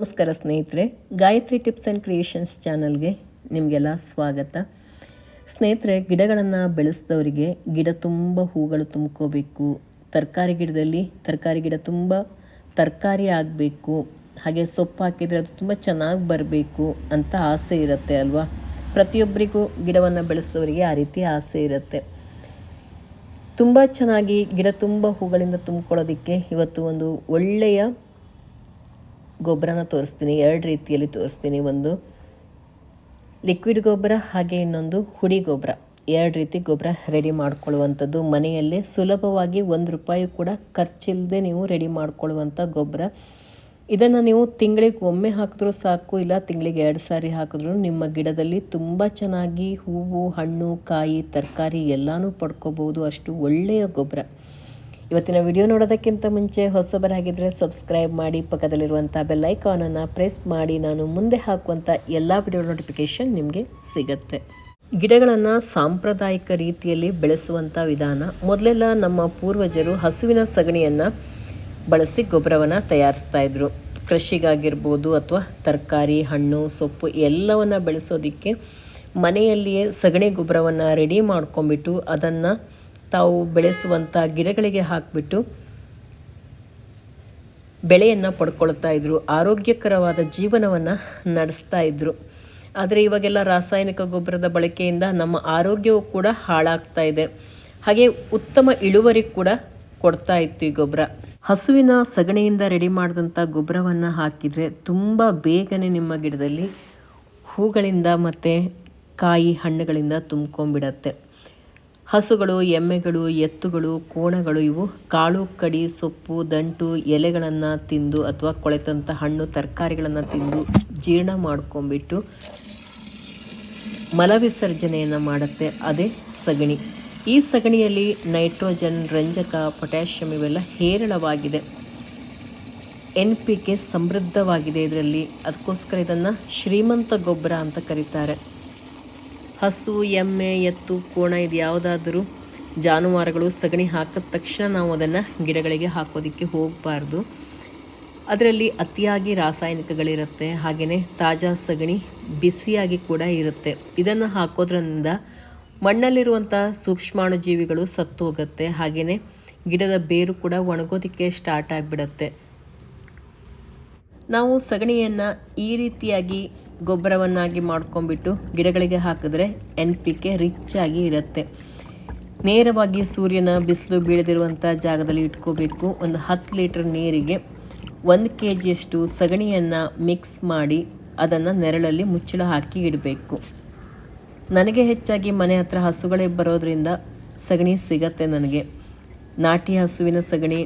ನಮಸ್ಕಾರ ಸ್ನೇಹಿತರೆ, Gayatri tips and creations ಚಾನಲ್ಗೆ ನಿಮಗೆಲ್ಲ ಸ್ವಾಗತ. ಸ್ನೇಹಿತರೆ, ಗಿಡಗಳನ್ನು ಬೆಳೆಸಿದವರಿಗೆ ಗಿಡ ತುಂಬ ಹೂಗಳು ತುಂಬ್ಕೋಬೇಕು. ತರಕಾರಿ ಗಿಡದಲ್ಲಿ ತರಕಾರಿ ಗಿಡ ತುಂಬ ತರಕಾರಿ ಆಗಬೇಕು. ಹಾಗೆ ಸೊಪ್ಪು ಹಾಕಿದರೆ ಅದು ತುಂಬ ಚೆನ್ನಾಗಿ ಬರಬೇಕು ಅಂತ ಆಸೆ ಇರುತ್ತೆ ಅಲ್ವಾ? ಪ್ರತಿಯೊಬ್ಬರಿಗೂ ಗಿಡವನ್ನು ಬೆಳೆಸಿದವರಿಗೆ ಆ ರೀತಿ ಆಸೆ ಇರುತ್ತೆ. ತುಂಬ ಚೆನ್ನಾಗಿ ಗಿಡ ತುಂಬ ಹೂಗಳಿಂದ ತುಂಬ್ಕೊಳ್ಳೋದಕ್ಕೆ ಇವತ್ತು ಒಂದು ಒಳ್ಳೆಯ ಗೊಬ್ಬರನ ತೋರಿಸ್ತೀನಿ, ಎರಡು ರೀತಿಯಲ್ಲಿ ತೋರಿಸ್ತೀನಿ. ಒಂದು ಲಿಕ್ವಿಡ್ ಗೊಬ್ಬರ, ಹಾಗೆ ಇನ್ನೊಂದು ಹುಡಿ ಗೊಬ್ಬರ. ಎರಡು ರೀತಿ ಗೊಬ್ಬರ ರೆಡಿ ಮಾಡ್ಕೊಳ್ಳುವಂಥದ್ದು. ಮನೆಯಲ್ಲೇ ಸುಲಭವಾಗಿ ಒಂದು ರೂಪಾಯಿ ಕೂಡ ಖರ್ಚಿಲ್ಲದೆ ನೀವು ರೆಡಿ ಮಾಡ್ಕೊಳ್ಳುವಂಥ ಗೊಬ್ಬರ. ಇದನ್ನು ನೀವು ತಿಂಗಳಿಗೆ ಒಮ್ಮೆ ಹಾಕಿದ್ರೂ ಸಾಕು, ಇಲ್ಲ ತಿಂಗಳಿಗೆ ಎರಡು ಸಾರಿ ಹಾಕಿದ್ರೂ ನಿಮ್ಮ ಗಿಡದಲ್ಲಿ ತುಂಬ ಚೆನ್ನಾಗಿ ಹೂವು, ಹಣ್ಣು, ಕಾಯಿ, ತರಕಾರಿ ಎಲ್ಲನೂ ಪಡ್ಕೋಬೋದು. ಅಷ್ಟು ಒಳ್ಳೆಯ ಗೊಬ್ಬರ. ಇವತ್ತಿನ ವಿಡಿಯೋ ನೋಡೋದಕ್ಕಿಂತ ಮುಂಚೆ ಹೊಸಬರಾಗಿದ್ದರೆ ಸಬ್ಸ್ಕ್ರೈಬ್ ಮಾಡಿ, ಪಕ್ಕದಲ್ಲಿರುವಂಥ ಬೆಲ್ ಐಕಾನನ್ನು ಪ್ರೆಸ್ ಮಾಡಿ, ನಾನು ಮುಂದೆ ಹಾಕುವಂಥ ಎಲ್ಲ ವಿಡಿಯೋ ನೋಟಿಫಿಕೇಷನ್ ನಿಮಗೆ ಸಿಗುತ್ತೆ. ಗಿಡಗಳನ್ನು ಸಾಂಪ್ರದಾಯಿಕ ರೀತಿಯಲ್ಲಿ ಬೆಳೆಸುವಂಥ ವಿಧಾನ, ಮೊದಲೆಲ್ಲ ನಮ್ಮ ಪೂರ್ವಜರು ಹಸುವಿನ ಸಗಣಿಯನ್ನು ಬಳಸಿ ಗೊಬ್ಬರವನ್ನು ತಯಾರಿಸ್ತಾ ಇದ್ರು. ಕೃಷಿಗಾಗಿರ್ಬೋದು ಅಥವಾ ತರಕಾರಿ, ಹಣ್ಣು, ಸೊಪ್ಪು ಎಲ್ಲವನ್ನು ಬೆಳೆಸೋದಕ್ಕೆ ಮನೆಯಲ್ಲಿಯೇ ಸಗಣಿ ಗೊಬ್ಬರವನ್ನು ರೆಡಿ ಮಾಡ್ಕೊಂಬಿಟ್ಟು ಅದನ್ನು ತಾವು ಬೆಳೆಸುವಂಥ ಗಿಡಗಳಿಗೆ ಹಾಕಿಬಿಟ್ಟು ಬೆಳೆಯನ್ನು ಪಡ್ಕೊಳ್ತಾ ಇದ್ರು. ಆರೋಗ್ಯಕರವಾದ ಜೀವನವನ್ನು ನಡೆಸ್ತಾ ಇದ್ದರು ಆದರೆ ಇವಾಗೆಲ್ಲ ರಾಸಾಯನಿಕ ಗೊಬ್ಬರದ ಬಳಕೆಯಿಂದ ನಮ್ಮ ಆರೋಗ್ಯವು ಕೂಡ ಹಾಳಾಗ್ತಾ ಇದೆ. ಹಾಗೆ ಉತ್ತಮ ಇಳುವರಿ ಕೂಡ ಕೊಡ್ತಾ ಇತ್ತು ಈ ಗೊಬ್ಬರ. ಹಸುವಿನ ಸಗಣಿಯಿಂದ ರೆಡಿ ಮಾಡಿದಂಥ ಗೊಬ್ಬರವನ್ನು ಹಾಕಿದರೆ ತುಂಬ ಬೇಗನೆ ನಿಮ್ಮ ಗಿಡದಲ್ಲಿ ಹೂಗಳಿಂದ ಮತ್ತು ಕಾಯಿ ಹಣ್ಣುಗಳಿಂದ ತುಂಬ್ಕೊಂಡ್ಬಿಡತ್ತೆ. ಹಸುಗಳು, ಎಮ್ಮೆಗಳು, ಎತ್ತುಗಳು, ಕೋಣಗಳು ಇವು ಕಾಳು, ಕಡಿ, ಸೊಪ್ಪು, ದಂಟು, ಎಲೆಗಳನ್ನು ತಿಂದು ಅಥವಾ ಕೊಳೆತಂಥ ಹಣ್ಣು, ತರಕಾರಿಗಳನ್ನು ತಿಂದು ಜೀರ್ಣ ಮಾಡ್ಕೊಂಬಿಟ್ಟು ಮಲವಿಸರ್ಜನೆಯನ್ನು ಮಾಡುತ್ತೆ. ಅದೇ ಸಗಣಿ. ಈ ಸಗಣಿಯಲ್ಲಿ ನೈಟ್ರೋಜನ್, ರಂಜಕ, ಪೊಟ್ಯಾಷಿಯಂ ಇವೆಲ್ಲ ಹೇರಳವಾಗಿದೆ. ಎನ್ ಪಿ ಕೆ ಸಮೃದ್ಧವಾಗಿದೆ ಇದರಲ್ಲಿ. ಅದಕ್ಕೋಸ್ಕರ ಇದನ್ನು ಶ್ರೀಮಂತ ಗೊಬ್ಬರ ಅಂತ ಕರೀತಾರೆ. ಹಸು, ಎಮ್ಮೆ, ಎತ್ತು, ಕೋಣ ಇದು ಯಾವುದಾದರೂ ಜಾನುವಾರುಗಳು ಸಗಣಿ ಹಾಕಿದ ತಕ್ಷಣ ನಾವು ಅದನ್ನು ಗಿಡಗಳಿಗೆ ಹಾಕೋದಕ್ಕೆ ಹೋಗಬಾರ್ದು. ಅದರಲ್ಲಿ ಅತಿಯಾಗಿ ರಾಸಾಯನಿಕಗಳಿರುತ್ತೆ ಹಾಗೆಯೇ ತಾಜಾ ಸಗಣಿ ಬಿಸಿಯಾಗಿ ಕೂಡ ಇರುತ್ತೆ. ಇದನ್ನು ಹಾಕೋದ್ರಿಂದ ಮಣ್ಣಲ್ಲಿರುವಂಥ ಸೂಕ್ಷ್ಮಾಣುಜೀವಿಗಳು ಸತ್ತು ಹೋಗುತ್ತೆ ಹಾಗೆಯೇ ಗಿಡದ ಬೇರು ಕೂಡ ಒಣಗೋದಕ್ಕೆ ಸ್ಟಾರ್ಟ್ ಆಗಿಬಿಡತ್ತೆ. ನಾವು ಸಗಣಿಯನ್ನು ಈ ರೀತಿಯಾಗಿ ಗೊಬ್ಬರವನ್ನಾಗಿ ಮಾಡ್ಕೊಂಡ್ಬಿಟ್ಟು ಗಿಡಗಳಿಗೆ ಹಾಕಿದ್ರೆ ಎನ್ ಪಿ ಕೆ ರಿಚ್ ಆಗಿ ಇರುತ್ತೆ. ನೇರವಾಗಿ ಸೂರ್ಯನ ಬಿಸಿಲು ಬೀಳದಿರುವಂಥ ಜಾಗದಲ್ಲಿ ಇಟ್ಕೋಬೇಕು. ಒಂದು ಹತ್ತು ಲೀಟ್ರ್ ನೀರಿಗೆ ಒಂದು ಕೆ ಜಿಯಷ್ಟು ಸಗಣಿಯನ್ನು ಮಿಕ್ಸ್ ಮಾಡಿ ಅದನ್ನು ನೆರಳಲ್ಲಿ ಮುಚ್ಚಳ ಹಾಕಿ ಇಡಬೇಕು. ನನಗೆ ಹೆಚ್ಚಾಗಿ ಮನೆ ಹತ್ರ ಹಸುಗಳೇ ಬರೋದರಿಂದ ಸಗಣಿ ಸಿಗತ್ತೆ ನನಗೆ. ನಾಟಿ ಹಸುವಿನ ಸಗಣಿ,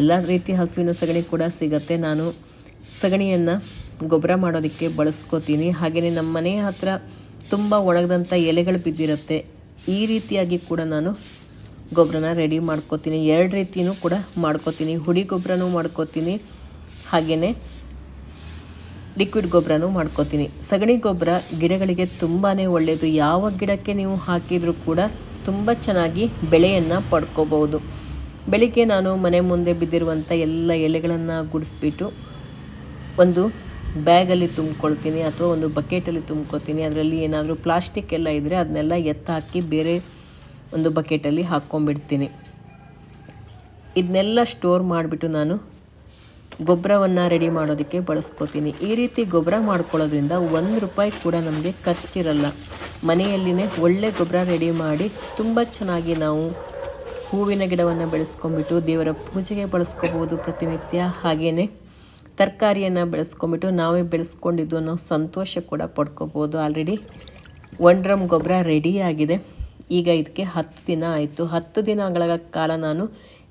ಎಲ್ಲ ರೀತಿ ಹಸುವಿನ ಸಗಣಿ ಕೂಡ ಸಿಗತ್ತೆ. ನಾನು ಸಗಣಿಯನ್ನು ಗೊಬ್ಬರ ಮಾಡೋದಕ್ಕೆ ಬಳಸ್ಕೋತೀನಿ. ಹಾಗೆಯೇ ನಮ್ಮ ಮನೆ ಹತ್ರ ತುಂಬ ಒಣಗದಂಥ ಎಲೆಗಳು ಬಿದ್ದಿರುತ್ತೆ. ಈ ರೀತಿಯಾಗಿ ಕೂಡ ನಾನು ಗೊಬ್ಬರನ ರೆಡಿ ಮಾಡ್ಕೋತೀನಿ. ಎರಡು ರೀತಿಯೂ ಕೂಡ ಮಾಡ್ಕೋತೀನಿ. ಹುಡಿ ಗೊಬ್ಬರನೂ ಮಾಡ್ಕೋತೀನಿ. ಹಾಗೆಯೇ ಲಿಕ್ವಿಡ್ ಗೊಬ್ಬರನೂ ಮಾಡ್ಕೋತೀನಿ. ಸಗಣಿ ಗೊಬ್ಬರ ಗಿಡಗಳಿಗೆ ತುಂಬಾ ಒಳ್ಳೆಯದು ಯಾವ ಗಿಡಕ್ಕೆ ನೀವು ಹಾಕಿದರೂ ಕೂಡ ತುಂಬ ಚೆನ್ನಾಗಿ ಬೆಳೆಯನ್ನು ಪಡ್ಕೋಬೋದು ಬೆಳಿಗ್ಗೆ ನಾನು ಮನೆ ಮುಂದೆ ಬಿದ್ದಿರುವಂಥ ಎಲ್ಲ ಎಲೆಗಳನ್ನು ಗುಡಿಸ್ಬಿಟ್ಟು ಒಂದು ಬ್ಯಾಗಲ್ಲಿ ತುಂಬ್ಕೊಳ್ತೀನಿ ಅಥವಾ ಒಂದು ಬಕೆಟಲ್ಲಿ ತುಂಬ್ಕೊತೀನಿ ಅದರಲ್ಲಿ ಏನಾದರೂ ಪ್ಲಾಸ್ಟಿಕ್ ಎಲ್ಲ ಇದ್ದರೆ ಅದನ್ನೆಲ್ಲ ಎತ್ತಾಕಿ ಬೇರೆ ಒಂದು ಬಕೆಟಲ್ಲಿ ಹಾಕ್ಕೊಂಬಿಡ್ತೀನಿ ಇದನ್ನೆಲ್ಲ ಸ್ಟೋರ್ ಮಾಡಿಬಿಟ್ಟು ನಾನು ಗೊಬ್ಬರವನ್ನು ರೆಡಿ ಮಾಡೋದಕ್ಕೆ ಬಳಸ್ಕೋತೀನಿ. ಈ ರೀತಿ ಗೊಬ್ಬರ ಮಾಡ್ಕೊಳ್ಳೋದ್ರಿಂದ ಒಂದು ರೂಪಾಯಿ ಕೂಡ ನಮಗೆ ಖರ್ಚಿರಲ್ಲ. ಮನೆಯಲ್ಲಿನೇ ಒಳ್ಳೆ ಗೊಬ್ಬರ ರೆಡಿ ಮಾಡಿ ತುಂಬ ಚೆನ್ನಾಗಿ ನಾವು ಹೂವಿನ ಗಿಡವನ್ನು ಬೆಳೆಸ್ಕೊಂಡ್ಬಿಟ್ಟು ದೇವರ ಪೂಜೆಗೆ ಬಳಸ್ಕೋಬೋದು ಪ್ರತಿನಿತ್ಯ. ಹಾಗೆಯೇ ತರಕಾರಿಯನ್ನು ಬೆಳೆಸ್ಕೊಂಬಿಟ್ಟು ನಾವೇ ಬೆಳೆಸ್ಕೊಂಡಿದ್ದು ಅನ್ನೋ ಸಂತೋಷ ಕೂಡ ಪಡ್ಕೋಬೋದು ಆಲ್ರೆಡಿ ಒನ್ ಡ್ರಮ್ ಗೊಬ್ಬರ ರೆಡಿಯಾಗಿದೆ ಈಗ ಇದಕ್ಕೆ ಹತ್ತು ದಿನ ಆಯಿತು. ಹತ್ತು ದಿನಗಳ ಕಾಲ ನಾನು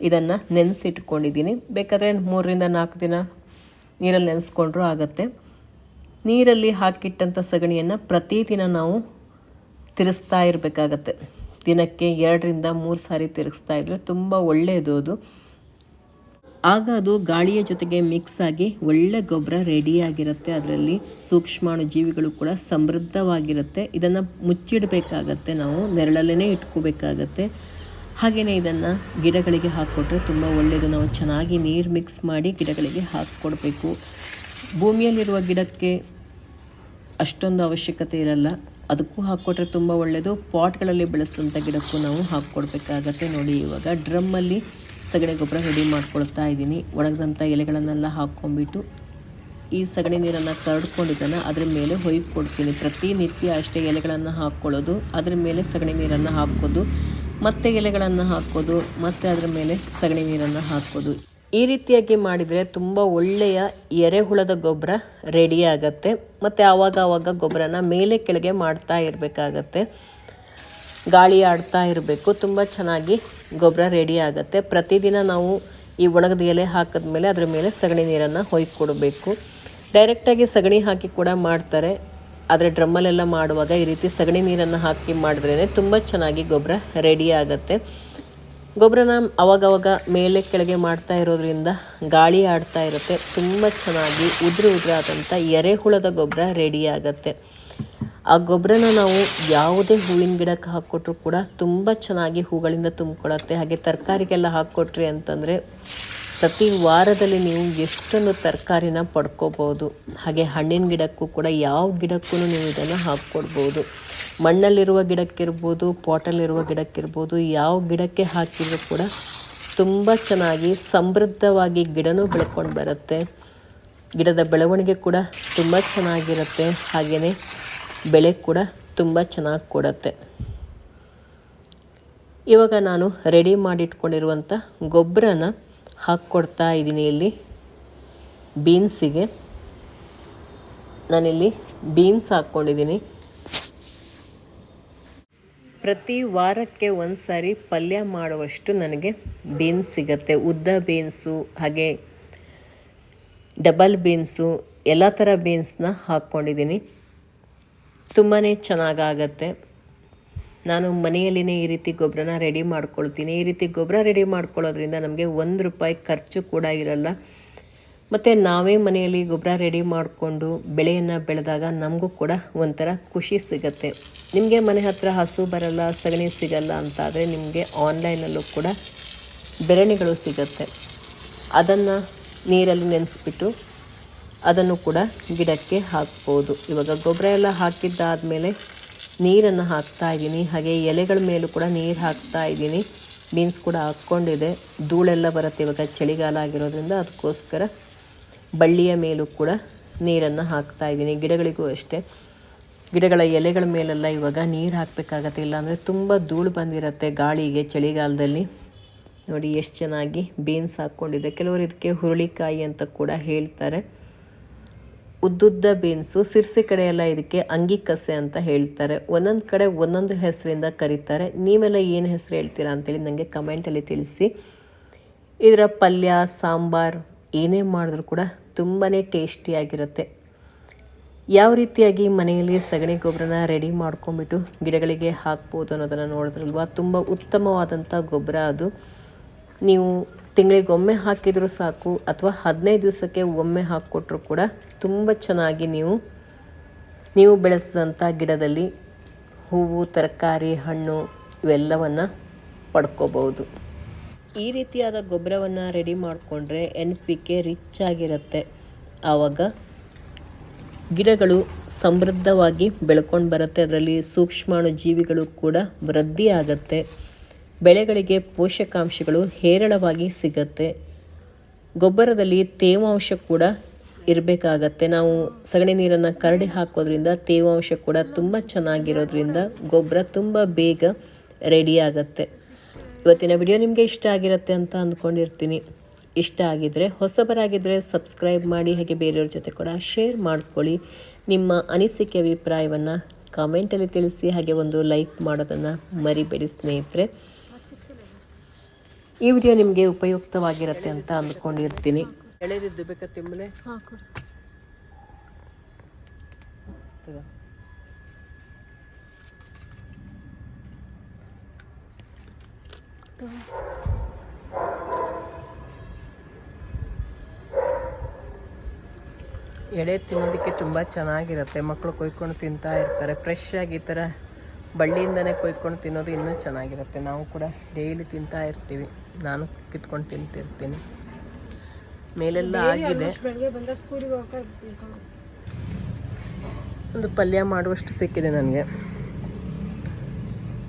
ಇದನ್ನು ನೆನೆಸಿಟ್ಕೊಂಡಿದ್ದೀನಿ. ಬೇಕಾದರೆ ಮೂರರಿಂದ ನಾಲ್ಕು ದಿನ ನೀರಲ್ಲಿ ನೆನೆಸ್ಕೊಂಡ್ರೂ ಆಗುತ್ತೆ. ನೀರಲ್ಲಿ ಹಾಕಿಟ್ಟಂಥ ಸಗಣಿಯನ್ನು ಪ್ರತಿದಿನ ನಾವು ತಿರುಗಿಸ್ತಾ ಇರಬೇಕಾಗತ್ತೆ. ದಿನಕ್ಕೆ ಎರಡರಿಂದ ಮೂರು ಸಾರಿ ತಿರುಗಿಸ್ತಾ ಇದ್ದರೆ ತುಂಬ ಒಳ್ಳೆಯದು ಅದು. ಆಗ ಅದು ಗಾಳಿಯ ಜೊತೆಗೆ ಮಿಕ್ಸ್ ಆಗಿ ಒಳ್ಳೆ ಗೊಬ್ಬರ ರೆಡಿಯಾಗಿರುತ್ತೆ ಅದರಲ್ಲಿ ಸೂಕ್ಷ್ಮಾಣು ಜೀವಿಗಳು ಕೂಡ ಸಮೃದ್ಧವಾಗಿರುತ್ತೆ. ಇದನ್ನು ಮುಚ್ಚಿಡಬೇಕಾಗತ್ತೆ ನಾವು ನೆರಳಲ್ಲೇ ಇಟ್ಕೋಬೇಕಾಗತ್ತೆ. ಹಾಗೆಯೇ ಇದನ್ನು ಗಿಡಗಳಿಗೆ ಹಾಕ್ಕೊಟ್ರೆ ತುಂಬ ಒಳ್ಳೆಯದು ನಾವು ಚೆನ್ನಾಗಿ ನೀರು ಮಿಕ್ಸ್ ಮಾಡಿ ಗಿಡಗಳಿಗೆ ಹಾಕ್ಕೊಡ್ಬೇಕು. ಭೂಮಿಯಲ್ಲಿರುವ ಗಿಡಕ್ಕೆ ಅಷ್ಟೊಂದು ಅವಶ್ಯಕತೆ ಇರಲ್ಲ. ಅದಕ್ಕೂ ಹಾಕ್ಕೊಟ್ರೆ ತುಂಬ ಒಳ್ಳೆಯದು ಪಾಟ್ಗಳಲ್ಲಿ ಬೆಳೆಸಿದಂಥ ಗಿಡಕ್ಕೂ ನಾವು ಹಾಕ್ಕೊಡ್ಬೇಕಾಗತ್ತೆ. ನೋಡಿ, ಇವಾಗ ಡ್ರಮ್ಮಲ್ಲಿ ಸಗಣಿ ಗೊಬ್ಬರ ರೆಡಿ ಮಾಡ್ಕೊಳ್ತಾ ಇದ್ದೀನಿ. ಒಣಗಿದಂಥ ಎಲೆಗಳನ್ನೆಲ್ಲ ಹಾಕ್ಕೊಂಬಿಟ್ಟು ಈ ಸಗಣಿ ನೀರನ್ನು ಕರಡ್ಕೊಂಡಿದ್ದಾನೆ ಅದ್ರ ಮೇಲೆ ಹೊಯ್ ಕೊಡ್ತೀನಿ. ಪ್ರತಿನಿತ್ಯ ಅಷ್ಟೇ ಎಲೆಗಳನ್ನು ಹಾಕ್ಕೊಳ್ಳೋದು, ಅದ್ರ ಮೇಲೆ ಸಗಣಿ ನೀರನ್ನು ಹಾಕೋದು ಮತ್ತೆ ಎಲೆಗಳನ್ನು ಹಾಕೋದು ಮತ್ತೆ ಅದರ ಮೇಲೆ ಸಗಣಿ ನೀರನ್ನು ಹಾಕೋದು ಈ ರೀತಿಯಾಗಿ ಮಾಡಿದರೆ ತುಂಬ ಒಳ್ಳೆಯ ಎರೆಹುಳದ ಗೊಬ್ಬರ ರೆಡಿ ಮತ್ತು ಆವಾಗ ಆವಾಗ ಗೊಬ್ಬರನ ಮೇಲೆ ಕೆಳಗೆ ಮಾಡ್ತಾ ಇರಬೇಕಾಗತ್ತೆ. ಗಾಳಿ ಆಡ್ತಾ ಇರಬೇಕು. ತುಂಬ ಚೆನ್ನಾಗಿ ಗೊಬ್ಬರ ರೆಡಿ ಆಗುತ್ತೆ. ಪ್ರತಿದಿನ ನಾವು ಈ ಒಣಗದ ಎಲೆ ಹಾಕಿದ ಮೇಲೆ ಅದರ ಮೇಲೆ ಸಗಣಿ ನೀರನ್ನು ಕೊಡಬೇಕು ಡೈರೆಕ್ಟಾಗಿ ಸಗಣಿ ಹಾಕಿ ಕೂಡ ಮಾಡ್ತಾರೆ. ಆದರೆ ಡ್ರಮ್ಮಲ್ಲೆಲ್ಲ ಮಾಡುವಾಗ ಈ ರೀತಿ ಸಗಣಿ ನೀರನ್ನು ಹಾಕಿ ಮಾಡಿದ್ರೇ ತುಂಬ ಚೆನ್ನಾಗಿ ಗೊಬ್ಬರ ರೆಡಿ ಆಗುತ್ತೆ. ಗೊಬ್ಬರನ ಅವಾಗವಾಗ ಮೇಲೆ ಕೆಳಗೆ ಮಾಡ್ತಾ ಇರೋದ್ರಿಂದ ಗಾಳಿ ಆಡ್ತಾ ಇರುತ್ತೆ. ತುಂಬ ಚೆನ್ನಾಗಿ ಉದುರು ಉದುರಾದಂಥ ಎರೆಹುಳದ ಗೊಬ್ಬರ ರೆಡಿ ಆಗುತ್ತೆ. ಆ ಗೊಬ್ಬರನ ನಾವು ಯಾವುದೇ ಹೂವಿನ ಗಿಡಕ್ಕೆ ಹಾಕ್ಕೊಟ್ರು ಕೂಡ ತುಂಬ ಚೆನ್ನಾಗಿ ಹೂಗಳಿಂದ ತುಂಬಿಕೊಳ್ಳುತ್ತೆ. ಹಾಗೆ ತರಕಾರಿಗೆಲ್ಲ ಹಾಕ್ಕೊಟ್ರಿ ಅಂತಂದರೆ ಪ್ರತಿ ವಾರದಲ್ಲಿ ನೀವು ಎಷ್ಟೊಂದು ತರಕಾರಿನ ಪಡ್ಕೋಬೋದು. ಹಾಗೆ ಹಣ್ಣಿನ ಗಿಡಕ್ಕೂ ಕೂಡ ಯಾವ ಗಿಡಕ್ಕೂ ನೀವು ಇದನ್ನು ಹಾಕ್ಕೊಡ್ಬೋದು. ಮಣ್ಣಲ್ಲಿರುವ ಗಿಡಕ್ಕಿರ್ಬೋದು, ಪಾಟಲ್ಲಿರುವ ಗಿಡಕ್ಕಿರ್ಬೋದು, ಯಾವ ಗಿಡಕ್ಕೆ ಹಾಕಿದರೂ ಕೂಡ ತುಂಬ ಚೆನ್ನಾಗಿ ಸಮೃದ್ಧವಾಗಿ ಗಿಡನೂ ಬೆಳ್ಕೊಂಡು ಬರುತ್ತೆ. ಗಿಡದ ಬೆಳವಣಿಗೆ ಕೂಡ ತುಂಬ ಚೆನ್ನಾಗಿರುತ್ತೆ. ಹಾಗೆಯೇ ಬೆಳೆ ಕೂಡ ತುಂಬ ಚೆನ್ನಾಗಿ ಕೊಡುತ್ತೆ. ಇವಾಗ ನಾನು ರೆಡಿ ಮಾಡಿಟ್ಕೊಂಡಿರುವಂಥ ಗೊಬ್ಬರನ ಹಾಕ್ಕೊಡ್ತಾ ಇದ್ದೀನಿ ಇಲ್ಲಿ. ಬೀನ್ಸಿಗೆ. ನಾನಿಲ್ಲಿ ಬೀನ್ಸ್ ಹಾಕ್ಕೊಂಡಿದ್ದೀನಿ. ಪ್ರತಿ ವಾರಕ್ಕೆ ಒಂದು ಸಾರಿ ಪಲ್ಯ ಮಾಡುವಷ್ಟು ನನಗೆ ಬೀನ್ಸ್ ಸಿಗತ್ತೆ. ಉದ್ದ ಬೀನ್ಸು, ಹಾಗೆ ಡಬಲ್ ಬೀನ್ಸು, ಎಲ್ಲ ಥರ ಬೀನ್ಸ್ನ ಹಾಕ್ಕೊಂಡಿದ್ದೀನಿ. ತುಂಬಾ ಚೆನ್ನಾಗಾಗತ್ತೆ. ನಾನು ಮನೆಯಲ್ಲಿನೇ ಈ ರೀತಿ ಗೊಬ್ಬರನ ರೆಡಿ ಮಾಡ್ಕೊಳ್ತೀನಿ. ಈ ರೀತಿ ಗೊಬ್ಬರ ರೆಡಿ ಮಾಡ್ಕೊಳ್ಳೋದ್ರಿಂದ ನಮಗೆ ಒಂದು ರೂಪಾಯಿ ಖರ್ಚು ಕೂಡ ಇರಲ್ಲ. ಮತ್ತು ನಾವೇ ಮನೆಯಲ್ಲಿ ಗೊಬ್ಬರ ರೆಡಿ ಮಾಡಿಕೊಂಡು ಬೆಳೆಯನ್ನು ಬೆಳೆದಾಗ ನಮಗೂ ಕೂಡ ಒಂಥರ ಖುಷಿ ಸಿಗತ್ತೆ. ನಿಮಗೆ ಮನೆ ಹತ್ರ ಹಸು ಬರಲ್ಲ, ಸಗಣಿ ಸಿಗಲ್ಲ ಅಂತಾದರೆ ನಿಮಗೆ ಆನ್ಲೈನಲ್ಲೂ ಕೂಡ ಬೆರಣಿಗಳು ಸಿಗತ್ತೆ. ಅದನ್ನು ನೀರಲ್ಲಿ ನೆನೆಸ್ಬಿಟ್ಟು ಅದನ್ನು ಕೂಡ ಗಿಡಕ್ಕೆ ಹಾಕ್ಬೋದು. ಇವಾಗ ಗೊಬ್ಬರ ಎಲ್ಲ ಹಾಕಿದ್ದಾದಮೇಲೆ ನೀರನ್ನು ಹಾಕ್ತಾ ಇದ್ದೀನಿ. ಹಾಗೆ ಎಲೆಗಳ ಮೇಲೂ ಕೂಡ ನೀರು ಹಾಕ್ತಾ ಇದ್ದೀನಿ. ಬೀನ್ಸ್ ಕೂಡ ಹಾಕ್ಕೊಂಡಿದೆ. ಧೂಳೆಲ್ಲ ಬರುತ್ತೆ ಇವಾಗ ಚಳಿಗಾಲ ಆಗಿರೋದ್ರಿಂದ. ಅದಕ್ಕೋಸ್ಕರ ಬಳ್ಳಿಯ ಮೇಲೂ ಕೂಡ ನೀರನ್ನು ಹಾಕ್ತಾ ಇದ್ದೀನಿ. ಗಿಡಗಳಿಗೂ ಅಷ್ಟೇ. ಗಿಡಗಳ ಎಲೆಗಳ ಮೇಲೆಲ್ಲ ಇವಾಗ ನೀರು ಹಾಕಬೇಕಾಗತ್ತೆ. ಇಲ್ಲಾಂದರೆ ತುಂಬ ಧೂಳು ಬಂದಿರುತ್ತೆ ಗಾಳಿಗೆ ಚಳಿಗಾಲದಲ್ಲಿ. ನೋಡಿ, ಎಷ್ಟು ಚೆನ್ನಾಗಿ ಬೀನ್ಸ್ ಹಾಕ್ಕೊಂಡಿದೆ. ಕೆಲವರು ಇದಕ್ಕೆ ಹುರುಳಿಕಾಯಿ ಅಂತ ಕೂಡ ಹೇಳ್ತಾರೆ. ಉದ್ದುದ್ದ ಬೀನ್ಸು, ಸಿರ್ಸಿ ಕಡೆ ಎಲ್ಲ ಇದಕ್ಕೆ ಅಂಗಿಕಸೆ ಅಂತ ಹೇಳ್ತಾರೆ. ಒಂದೊಂದು ಕಡೆ ಒಂದೊಂದು ಹೆಸರಿಂದ ಕರೀತಾರೆ. ನೀವೆಲ್ಲ ಏನು ಹೆಸರು ಹೇಳ್ತೀರಾ ಅಂತೇಳಿ ನನಗೆ ಕಮೆಂಟಲ್ಲಿ ತಿಳಿಸಿ. ಇದರ ಪಲ್ಯ, ಸಾಂಬಾರು ಏನೇ ಮಾಡಿದ್ರೂ ಕೂಡ ತುಂಬಾ ಟೇಸ್ಟಿಯಾಗಿರುತ್ತೆ ಯಾವ ರೀತಿಯಾಗಿ ಮನೆಯಲ್ಲಿ ಸಗಣಿ ಗೊಬ್ಬರನ ರೆಡಿ ಮಾಡ್ಕೊಂಬಿಟ್ಟು ಗಿಡಗಳಿಗೆ ಹಾಕ್ಬೋದು ಅನ್ನೋದನ್ನು ನೋಡಿದ್ರಲ್ವ? ತುಂಬ ಉತ್ತಮವಾದಂಥ ಗೊಬ್ಬರ ಅದು. ನೀವು ತಿಂಗಳಿಗೊಮ್ಮೆ ಹಾಕಿದರೂ ಸಾಕು, ಅಥವಾ ಹದಿನೈದು ದಿವಸಕ್ಕೆ ಒಮ್ಮೆ ಹಾಕಿಕೊಟ್ರು ಕೂಡ ತುಂಬ ಚೆನ್ನಾಗಿ ನೀವು ನೀವು ಬೆಳೆಸಿದಂಥ ಗಿಡದಲ್ಲಿ ಹೂವು, ತರಕಾರಿ, ಹಣ್ಣು ಇವೆಲ್ಲವನ್ನು ಪಡ್ಕೋಬಹುದು. ಈ ರೀತಿಯಾದ ಗೊಬ್ಬರವನ್ನು ರೆಡಿ ಮಾಡಿಕೊಂಡ್ರೆ ಎನ್ ಪಿ ಕೆ ರಿಚ್ ಆಗಿರುತ್ತೆ. ಆವಾಗ ಗಿಡಗಳು ಸಮೃದ್ಧವಾಗಿ ಬೆಳ್ಕೊಂಡು ಬರುತ್ತೆ. ಅದರಲ್ಲಿ ಸೂಕ್ಷ್ಮಾಣು ಜೀವಿಗಳು ಕೂಡ ವೃದ್ಧಿ ಆಗುತ್ತೆ. ಬೆಳೆಗಳಿಗೆ ಪೋಷಕಾಂಶಗಳು ಹೇರಳವಾಗಿ ಸಿಗತ್ತೆ. ಗೊಬ್ಬರದಲ್ಲಿ ತೇವಾಂಶ ಕೂಡ ಇರಬೇಕಾಗತ್ತೆ. ನಾವು ಸಗಣಿ ನೀರನ್ನು ಕರಡಿ ಹಾಕೋದ್ರಿಂದ ತೇವಾಂಶ ಕೂಡ ತುಂಬ ಚೆನ್ನಾಗಿರೋದ್ರಿಂದ ಗೊಬ್ಬರ ತುಂಬ ಬೇಗ ರೆಡಿ ಆಗುತ್ತೆ. ಇವತ್ತಿನ ವಿಡಿಯೋ ನಿಮಗೆ ಇಷ್ಟ ಆಗಿರುತ್ತೆ ಅಂತ ಅಂದ್ಕೊಂಡಿರ್ತೀನಿ. ಇಷ್ಟ ಆಗಿದ್ದರೆ ಹೊಸಬರಾಗಿದ್ದರೆ ಸಬ್ಸ್ಕ್ರೈಬ್ ಮಾಡಿ, ಹಾಗೆ ಬೇರೆಯವ್ರ ಜೊತೆ ಕೂಡ ಶೇರ್ ಮಾಡ್ಕೊಳ್ಳಿ. ನಿಮ್ಮ ಅನಿಸಿಕೆ ಅಭಿಪ್ರಾಯವನ್ನು ಕಾಮೆಂಟಲ್ಲಿ ತಿಳಿಸಿ, ಹಾಗೆ ಒಂದು ಲೈಕ್ ಮಾಡೋದನ್ನು ಮರಿಬೇಡಿ ಸ್ನೇಹಿತರೆ. ಈ ವಿಡಿಯೋ ನಿಮಗೆ ಉಪಯುಕ್ತವಾಗಿರುತ್ತೆ ಅಂತ ಅಂದ್ಕೊಂಡಿರ್ತೀನಿ. ಎಳೆದಿದ್ದು ಬೇಕಾ ತಿಮ್ಮಲೆ ಎಳೆ ತಿನ್ನೋದಕ್ಕೆ ತುಂಬ ಚೆನ್ನಾಗಿರುತ್ತೆ. ಮಕ್ಕಳು ಕೊಯ್ಕೊಂಡು ತಿಂತಾ ಇರ್ತಾರೆ. ಫ್ರೆಶ್ ಆಗಿ ಈ ಥರ ಬಳ್ಳಿಯಿಂದನೇ ಕೊಯ್ಕೊಂಡು ತಿನ್ನೋದು ಇನ್ನೂ ಚೆನ್ನಾಗಿರುತ್ತೆ. ನಾವು ಕೂಡ ಡೈಲಿ ತಿಂತಾ ಇರ್ತೀವಿ. ನಾನು ಕಿತ್ಕೊಂಡು ತಿಂತಿರ್ತೀನಿ. ಮೇಲೆಲ್ಲ ಆಗಿದೆ. ಒಂದು ಪಲ್ಯ ಮಾಡುವಷ್ಟು ಸಿಕ್ಕಿದೆ ನನಗೆ.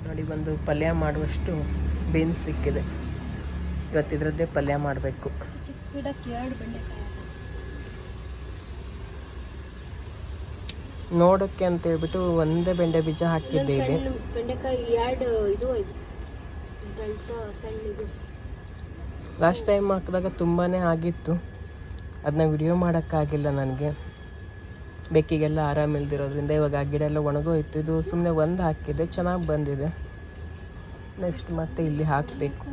ನೋಡಿ ಒಂದು ಪಲ್ಯ ಮಾಡುವಷ್ಟು ಬೀನ್ಸ್ ಸಿಕ್ಕಿದೆ. ಇವತ್ತಿದ್ರದ್ದೇ ಪಲ್ಯ ಮಾಡಬೇಕು. ನೋಡೋಕ್ಕೆ ಅಂತ ಹೇಳ್ಬಿಟ್ಟು ಒಂದೇ ಬೆಂಡೆ ಬೀಜ ಹಾಕಿದ್ದೆ ಇದು? ಲಾಸ್ಟ್ ಟೈಮ್ ಹಾಕಿದಾಗ ತುಂಬಾ ಆಗಿತ್ತು. ಅದನ್ನ ವಿಡಿಯೋ ಮಾಡೋಕ್ಕಾಗಿಲ್ಲ ನನಗೆ. ಬೆಕ್ಕಿಗೆಲ್ಲ ಆರಾಮಿಲ್ದಿರೋದ್ರಿಂದ ಇವಾಗ ಆ ಗಿಡ ಎಲ್ಲ ಒಣಗೋಯ್ತು. ಇದು ಸುಮ್ಮನೆ ಒಂದು ಹಾಕಿದೆ, ಚೆನ್ನಾಗಿ ಬಂದಿದೆ. ನೆಕ್ಸ್ಟ್ ಮತ್ತೆ ಇಲ್ಲಿ ಹಾಕಬೇಕು.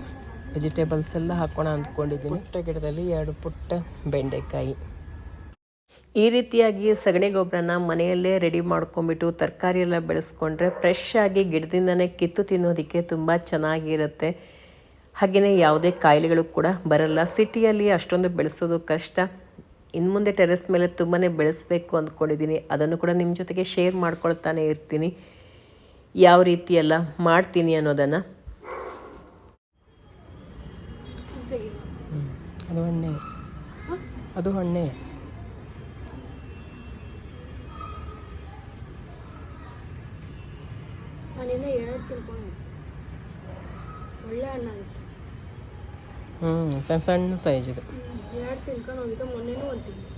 ವೆಜಿಟೇಬಲ್ಸ್ ಎಲ್ಲ ಹಾಕೋಣ ಅಂದ್ಕೊಂಡಿದ್ದೀನಿ. ಪುಟ್ಟ ಗಿಡದಲ್ಲಿ ಎರಡು ಪುಟ್ಟ ಬೆಂಡೆಕಾಯಿ. ಈ ರೀತಿಯಾಗಿ ಸಗಣಿ ಗೊಬ್ಬರನ ಮನೆಯಲ್ಲೇ ರೆಡಿ ಮಾಡ್ಕೊಂಬಿಟ್ಟು ತರಕಾರಿ ಎಲ್ಲ ಬೆಳೆಸ್ಕೊಂಡ್ರೆ ಫ್ರೆಶ್ ಆಗಿ ಗಿಡದಿಂದನೇ ಕಿತ್ತು ತಿನ್ನೋದಕ್ಕೆ ತುಂಬ ಚೆನ್ನಾಗಿರುತ್ತೆ. ಹಾಗೆಯೇ ಯಾವುದೇ ಕಾಯಿಲೆಗಳು ಕೂಡ ಬರಲ್ಲ. ಸಿಟಿಯಲ್ಲಿ ಅಷ್ಟೊಂದು ಬೆಳೆಸೋದು ಕಷ್ಟ. ಇನ್ನು ಮುಂದೆ ಟೆರೆಸ್ ಮೇಲೆ ತುಂಬಾ ಬೆಳೆಸಬೇಕು ಅಂದ್ಕೊಂಡಿದ್ದೀನಿ. ಅದನ್ನು ಕೂಡ ನಿಮ್ಮ ಜೊತೆಗೆ ಶೇರ್ ಮಾಡ್ಕೊಳ್ತಾನೆ ಇರ್ತೀನಿ. ಯಾವ ರೀತಿ ಎಲ್ಲ ಮಾಡ್ತೀನಿ ಅನ್ನೋದನ್ನು. ಅದು ಹಣ್ಣೆ. ಅದು ಹಣ್ಣೆ. ಒಳ್ಳೆ ಹಣ್ಣಾಗಿತ್ತು. ಹ್ಞೂ ಸಣ್ಣ ಸಣ್ಣ ಸೈಜ್ ಇದು ಎರಡು ತಿನ್ಕೊಂಡು ಹೋಗಿದ್ದು ಮೊನ್ನೆನೂ ಒಂದು ತಿಂದು